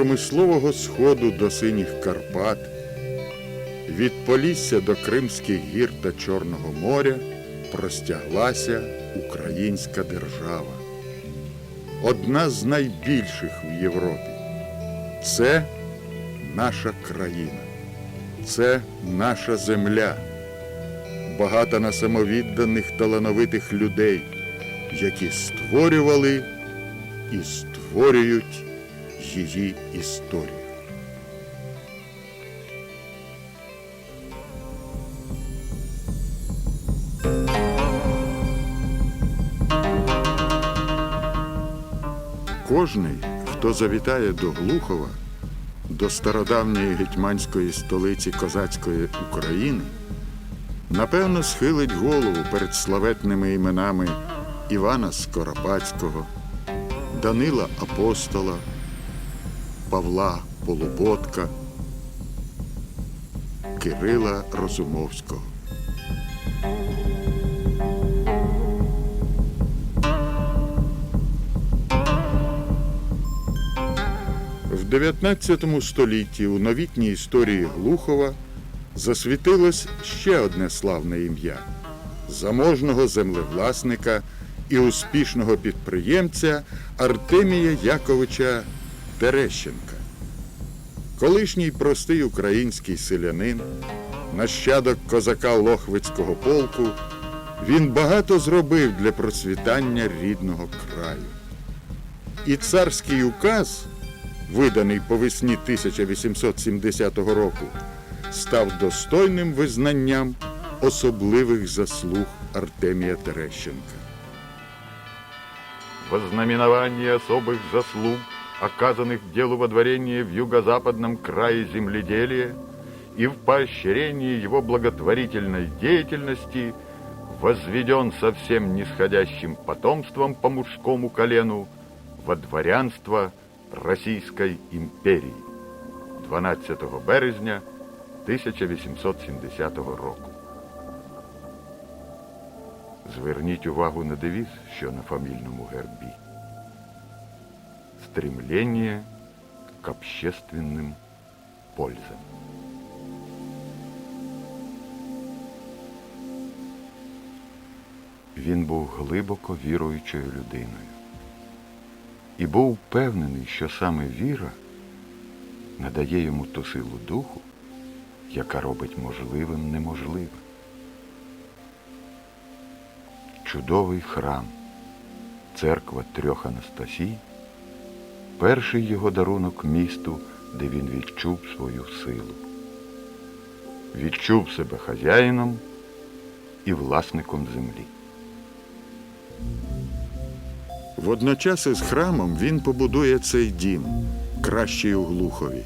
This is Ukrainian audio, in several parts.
промислового сходу до синіх Карпат, від Полісся до Кримських гір та Чорного моря простяглася українська держава. Одна з найбільших в Європі. Це наша країна, це наша земля, багата на самовідданих талановитих людей, які створювали і створюють її історію. Кожний, хто завітає до Глухова, до стародавньої гетьманської столиці козацької України, напевно схилить голову перед славетними іменами Івана Скоропадського, Данила Апостола, Павла Полуботка, Кирила Розумовського. В 19 столітті у новітній історії Глухова засвітилось ще одне славне ім'я заможного землевласника і успішного підприємця Артемія Яковича Терещенка. Колишній простий український селянин, нащадок козака Лохвицького полку, він багато зробив для процвітання рідного краю. І царський указ, виданий по весні 1870 року, став достойним визнанням особливих заслуг Артемія Терещенка. во знаменование особых заслуг, оказанных делу водворения в юго-западном крае земледелия и в поощрении его благотворительной деятельности, возведен со всем нисходящим потомством по мужскому колену во дворянство Российской империи 12 березня 1870 року. Зверніть увагу на девіз, що на фамільному гербі. Стремление к общественным пользам. Він був глибоко віруючою людиною і був впевнений, що саме віра надає йому ту силу духу, яка робить можливим неможливе. Чудовий храм, церква трьох Анастасій, перший його дарунок місту, де він відчув свою силу. Відчув себе хазяїном і власником землі. Водночас із храмом він побудує цей дім, кращий у Глухові.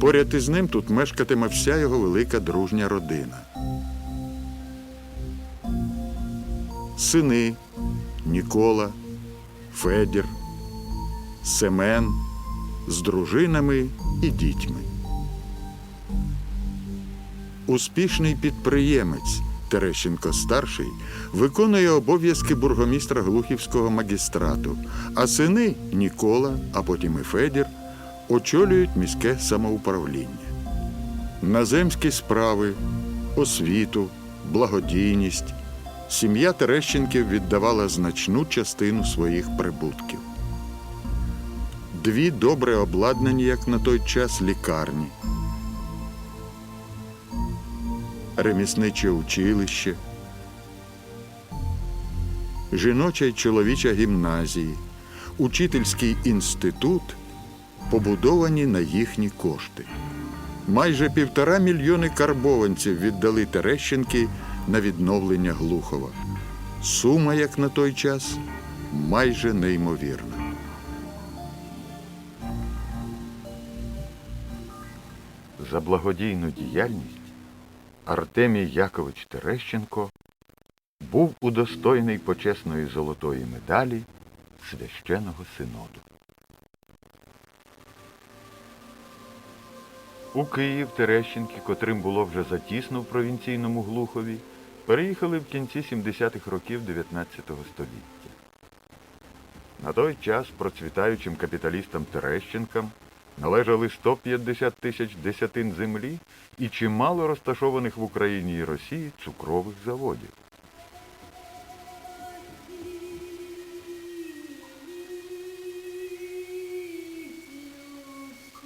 Поряд із ним тут мешкатиме вся його велика дружня родина. Сини Нікола, Федір, Семен з дружинами і дітьми. Успішний підприємець Терещенко старший виконує обов'язки бургомістра Глухівського магістрату, а сини Нікола, а потім і Федір очолюють міське самоуправління. На земські справи, освіту, благодійність сім'я Терещенків віддавала значну частину своїх прибутків. Дві добре обладнані, як на той час, лікарні, ремісниче училище, жіноча й чоловіча гімназії, учительський інститут побудовані на їхні кошти. Майже півтора мільйони карбованців віддали Терещенки на відновлення Глухова. Сума, як на той час, майже неймовірна. За благодійну діяльність Артемій Якович Терещенко був удостоєний почесної золотої медалі священого синоду. У Київ Терещенки, котрим було вже затісно в провінційному Глухові, переїхали в кінці 70-х років 19 століття. На той час процвітаючим капіталістам Терещенкам належали 150 тисяч десятин землі і чимало розташованих в Україні і Росії цукрових заводів.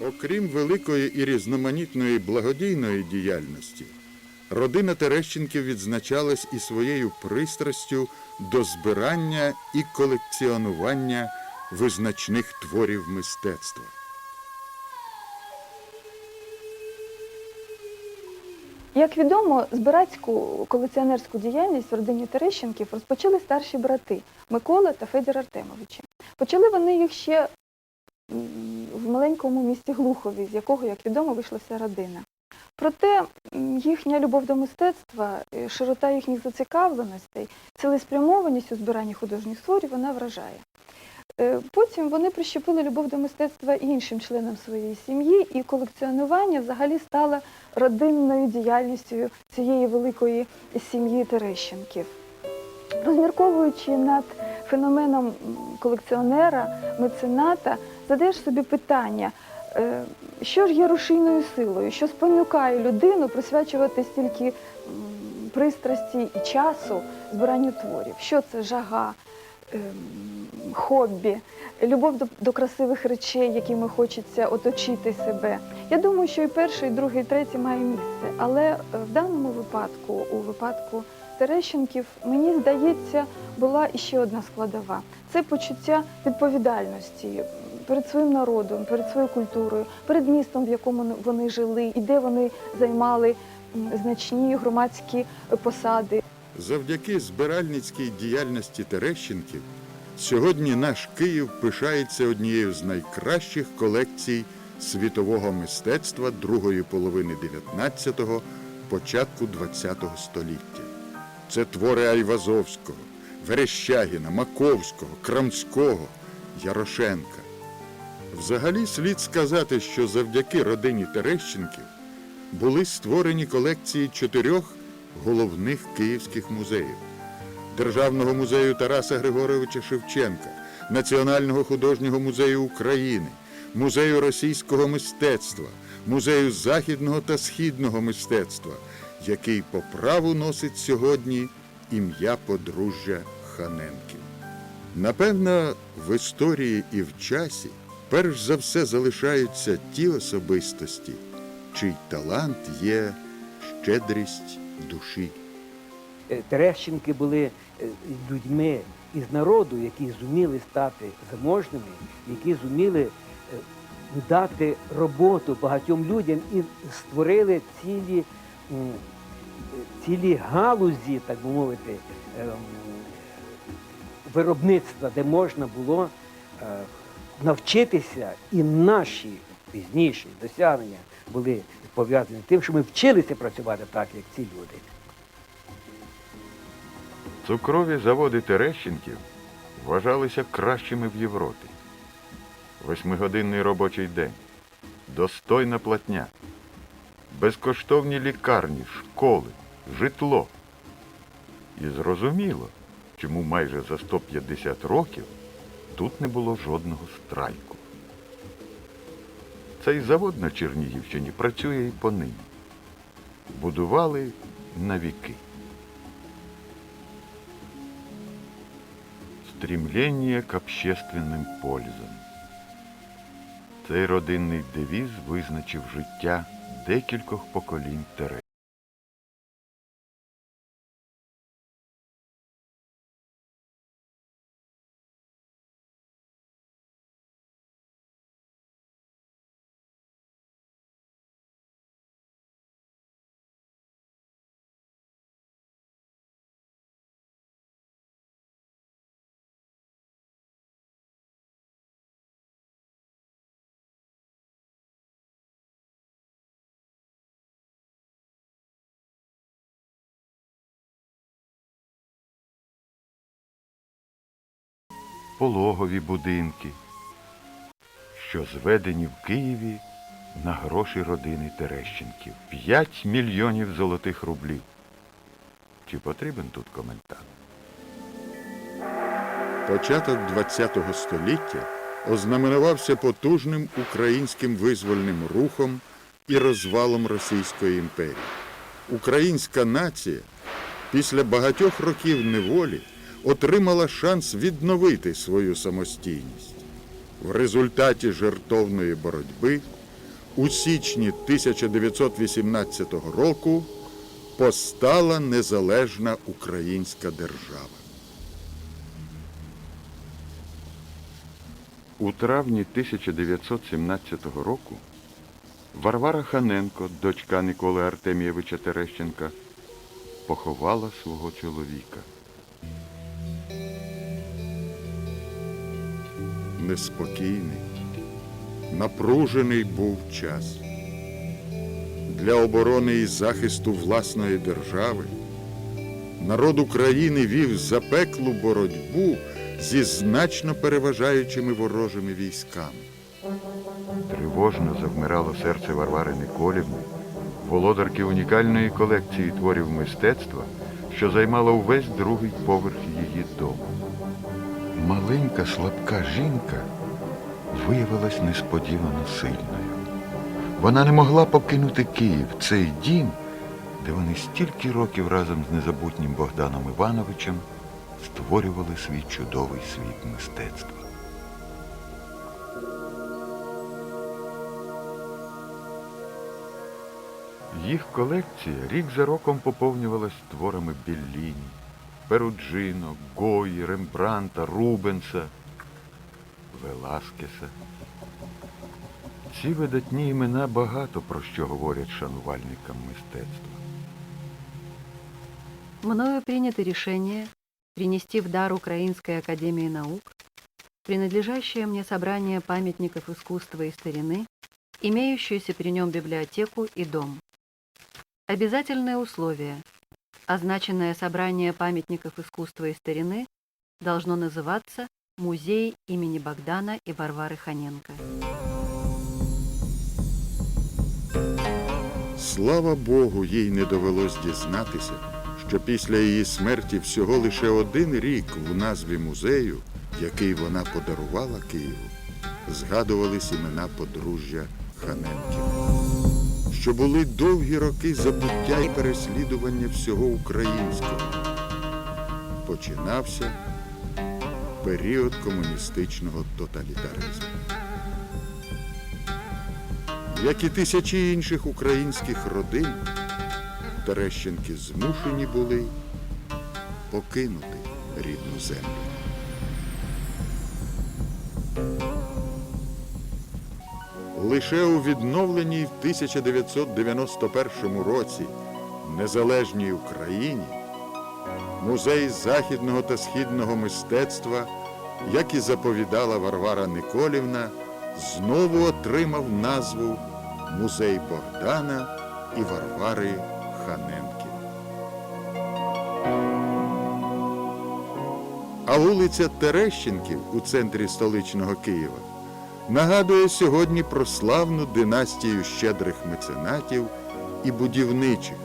Окрім великої і різноманітної благодійної діяльності, родина Терещенків відзначалась і своєю пристрастю до збирання і колекціонування визначних творів мистецтва. Як відомо, збирацьку колекціонерську діяльність в родині Терещенків розпочали старші брати Микола та Федір Артемовичі. Почали вони їх ще в маленькому місті Глухові, з якого, як відомо, вийшла вся родина. Проте їхня любов до мистецтва, е, широта їхніх зацікавленостей, цілеспрямованість у збиранні художніх творів вона вражає. Е, Потім вони прищепили любов до мистецтва іншим членам своєї сім'ї, і колекціонування взагалі стало родинною діяльністю цієї великої сім'ї Терещенків. Розмірковуючи над феноменом колекціонера, мецената, задаєш собі питання, е, що ж є рушійною силою, що спонукає людину присвячувати стільки пристрасті і часу збиранню творів. Що це жага, ем, хобі, любов до, до красивих речей, якими хочеться оточити себе. Я думаю, що і перше, і друге, і третє має місце. Але е, в даному випадку, у випадку Терещенків, мені здається, була іще одна складова це почуття відповідальності перед своїм народом, перед своєю культурою, перед містом, в якому вони жили, і де вони займали значні громадські посади. Завдяки збиральницькій діяльності Терещенків сьогодні наш Київ пишається однією з найкращих колекцій світового мистецтва другої половини 19-го, початку 20-го століття. Це твори Айвазовського, Верещагіна, Маковського, Крамського, Ярошенка. Взагалі слід сказати, що завдяки родині Терещенків були створені колекції чотирьох головних київських музеїв: Державного музею Тараса Григоровича Шевченка, Національного художнього музею України, музею російського мистецтва, музею західного та східного мистецтва, який по праву носить сьогодні ім'я подружжя Ханенків. Напевно, в історії і в часі перш за все залишаються ті особистості, чий талант є щедрість душі. Е, Терещенки були е, людьми із народу, які зуміли стати заможними, які зуміли е, дати роботу багатьом людям і створили цілі, цілі галузі, так би мовити, ем, виробництва, де можна було навчитися, і наші пізніші досягнення були пов'язані з тим, що ми вчилися працювати так, як ці люди. Цукрові заводи Терещенків вважалися кращими в Європі. Восьмигодинний робочий день, достойна платня, безкоштовні лікарні, школи, житло. І зрозуміло, чому майже за 150 років тут не було жодного страйку. Цей завод на Чернігівщині працює і понині. Будували на віки. Стремление к общественным пользам. Цей родинний девіз визначив життя декількох поколінь Тере. Пологові будинки, що зведені в Києві на гроші родини Терещенків. 5 мільйонів золотих рублів. Чи потрібен тут коментар? Початок ХХ століття ознаменувався потужним українським визвольним рухом і розвалом Російської імперії. Українська нація після багатьох років неволі отримала шанс відновити свою самостійність. В результаті жертовної боротьби у січні 1918 року постала незалежна українська держава. У травні 1917 року Варвара Ханенко, дочка Николи Артемійовича Терещенка, поховала свого чоловіка. Неспокійний, напружений був час. Для оборони і захисту власної держави народ України вів запеклу боротьбу зі значно переважаючими ворожими військами. Тривожно завмирало серце Варвари Николівни, володарки унікальної колекції творів мистецтва, що займала увесь другий поверх її дому. Маленька слабка жінка виявилась несподівано сильною. Вона не могла покинути Київ, цей дім, де вони стільки років разом з незабутнім Богданом Івановичем створювали свій чудовий світ мистецтва. Їх колекція рік за роком поповнювалась творами Белліні, Перуджино, Гої, Рембранта, Рубенса, Веласкеса. Ці видатні імена багато про що говорять шанувальникам мистецтва. Мною принято решение принести в дар Украинской Академии Наук принадлежащее мне собрание памятников искусства и старины, имеющуюся при нем библиотеку и дом. Обязательное условие. Означенное собрание памятников искусства и старины должно называться «Музей имени Богдана и Варвары Ханенко». Слава Богу, їй не довелось дізнатися, що після її смерті всього лише один рік в назві музею, який вона подарувала Києву, згадувались імена подружжя Ханенків. Що були довгі роки забуття і переслідування всього українського. Починався період комуністичного тоталітаризму. Як і тисячі інших українських родин, Терещенки змушені були покинути рідну землю. Лише у відновленій в 1991 році незалежній Україні музей західного та східного мистецтва, як і заповідала Варвара Николівна, знову отримав назву Музей Богдана і Варвари Ханенків. А вулиця Терещенків у центрі столичного Києва нагадує сьогодні про славну династію щедрих меценатів і будівничих,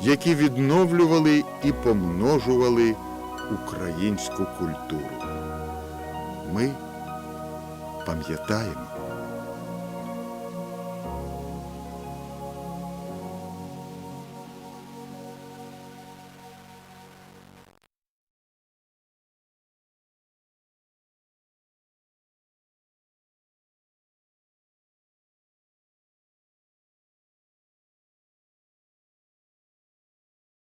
які відновлювали і помножували українську культуру. Ми пам'ятаємо